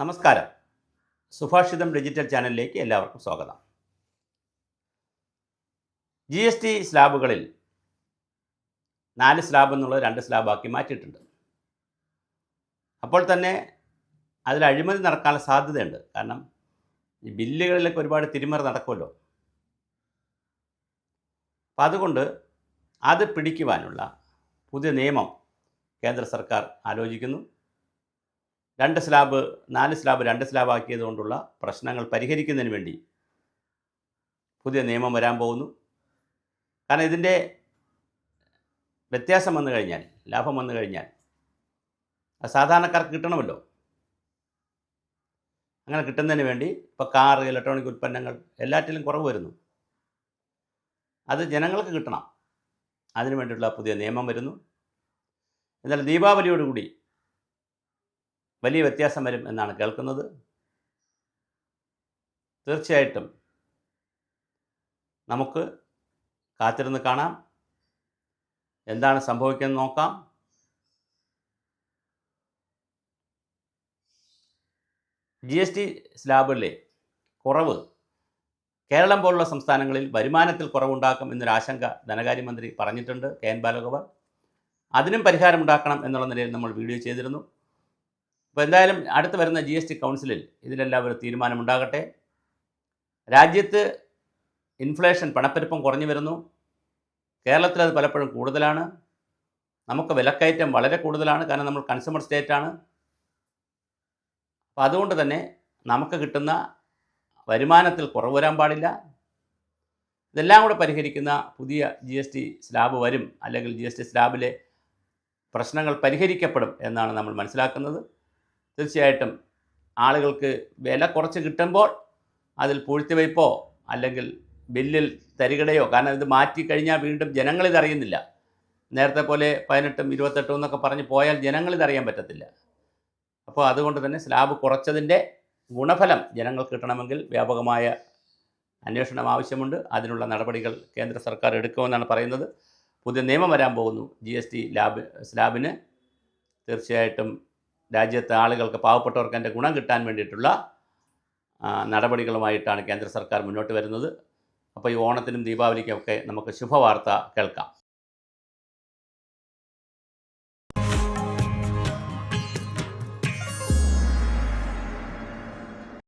നമസ്കാരം. സുഭാഷിതം ഡിജിറ്റൽ ചാനലിലേക്ക് എല്ലാവർക്കും സ്വാഗതം. ജി എസ് ടി സ്ലാബുകളിൽ നാല് സ്ലാബ് എന്നുള്ളത് രണ്ട് സ്ലാബാക്കി മാറ്റിയിട്ടുണ്ട്. അപ്പോൾ തന്നെ അതിൽ അഴിമതി നടക്കാനുള്ള സാധ്യതയുണ്ട്. കാരണം ഈ ബില്ലുകളിലൊക്കെ ഒരുപാട് തിരിമറി നടക്കുമല്ലോ. അപ്പം അതുകൊണ്ട് അത് പിടിക്കുവാനുള്ള പുതിയ നിയമം കേന്ദ്ര സർക്കാർ ആലോചിക്കുന്നു. രണ്ട് സ്ലാബ് നാല് സ്ലാബ് രണ്ട് സ്ലാബ് ആക്കിയതുകൊണ്ടുള്ള പ്രശ്നങ്ങൾ പരിഹരിക്കുന്നതിന് വേണ്ടി പുതിയ നിയമം വരാൻ പോകുന്നു. കാരണം ഇതിന്റെ വ്യത്യാസം വന്നു കഴിഞ്ഞാൽ ലാഭം വന്നു കഴിഞ്ഞാൽ സാധാരണക്കാർക്ക് കിട്ടണമല്ലോ. അങ്ങനെ കിട്ടുന്നതിന് വേണ്ടി ഇപ്പോൾ കാർ ഇലക്ട്രോണിക് ഉൽപ്പന്നങ്ങൾ എല്ലാറ്റിലും കുറവ് വരുന്നു. അത് ജനങ്ങൾക്ക് കിട്ടണം. അതിനു വേണ്ടിയിട്ടുള്ള പുതിയ നിയമം വരുന്നു. എന്നാൽ ദീപാവലിയോടുകൂടി വലിയ വ്യത്യാസം വരും എന്നാണ് കേൾക്കുന്നത്. തീർച്ചയായിട്ടും നമുക്ക് കാത്തിരുന്ന് കാണാം. എന്താണ് സംഭവിക്കുന്നത് നോക്കാം. ജി എസ് ടി സ്ലാബിലെ കുറവ് കേരളം പോലുള്ള സംസ്ഥാനങ്ങളിൽ വരുമാനത്തിൽ കുറവുണ്ടാക്കും എന്നൊരു ആശങ്ക ധനകാര്യമന്ത്രി പറഞ്ഞിട്ടുണ്ട് കെ എൻ ബാലഗോപാൽ. അതിനും പരിഹാരമുണ്ടാക്കണം എന്നുള്ള നിലയിൽ നമ്മൾ വീഡിയോ ചെയ്തിരുന്നു. അപ്പോൾ എന്തായാലും അടുത്ത് വരുന്ന ജി എസ് ടി കൗൺസിലിൽ ഇതിലെല്ലാം ഒരു തീരുമാനമുണ്ടാകട്ടെ. രാജ്യത്ത് ഇൻഫ്ലേഷൻ പണപ്പെരുപ്പം കുറഞ്ഞു വരുന്നു. കേരളത്തിൽ അത് പലപ്പോഴും കൂടുതലാണ്. നമുക്ക് വിലക്കയറ്റം വളരെ കൂടുതലാണ്. കാരണം നമ്മൾ കൺസ്യൂമർ സ്റ്റേറ്റാണ് അപ്പോൾ അതുകൊണ്ട് തന്നെ നമുക്ക് കിട്ടുന്ന വരുമാനത്തിൽ കുറവ് വരാൻ പാടില്ല. ഇതെല്ലാം കൂടെ പരിഹരിക്കുന്ന പുതിയ ജി എസ് ടി സ്ലാബ് വരും. അല്ലെങ്കിൽ ജി എസ് ടി സ്ലാബിലെ പ്രശ്നങ്ങൾ പരിഹരിക്കപ്പെടും എന്നാണ് നമ്മൾ മനസ്സിലാക്കുന്നത്. തീർച്ചയായിട്ടും ആളുകൾക്ക് വില കുറച്ച് കിട്ടുമ്പോൾ അതിൽ പൂഴ്ത്തിവയ്പ്പോ അല്ലെങ്കിൽ ബില്ലിൽ തരികടയോ കാരണം ഇത് മാറ്റി കഴിഞ്ഞാൽ വീണ്ടും ജനങ്ങളിതറിയുന്നില്ല നേരത്തെ പോലെ പതിനെട്ടും ഇരുപത്തെട്ടും എന്നൊക്കെ പറഞ്ഞ് പോയാൽ ജനങ്ങളിതറിയാൻ പറ്റത്തില്ല. അപ്പോൾ അതുകൊണ്ട് തന്നെ സ്ലാബ് കുറച്ചതിന്റെ ഗുണഫലം ജനങ്ങൾക്ക് കിട്ടണമെങ്കിൽ വ്യാപകമായ അന്വേഷണം ആവശ്യമുണ്ട്. അതിനുള്ള നടപടികൾ കേന്ദ്ര സർക്കാർ എടുക്കുമെന്നാണ് പറയുന്നത്. പുതിയ നിയമം വരാൻ പോകുന്നു. ജി എസ് ടി ലാബ് സ്ലാബിന് തീർച്ചയായിട്ടും രാജ്യത്തെ ആളുകൾക്ക് പാവപ്പെട്ടവർക്ക് അതിന്റെ ഗുണം കിട്ടാൻ വേണ്ടിയിട്ടുള്ള നടപടികളുമായിട്ടാണ് കേന്ദ്ര സർക്കാർ മുന്നോട്ട് വരുന്നത്. അപ്പോൾ ഈ ഓണത്തിനും ദീപാവലിക്കും ഒക്കെ നമുക്ക് ശുഭവാർത്ത കേൾക്കാം.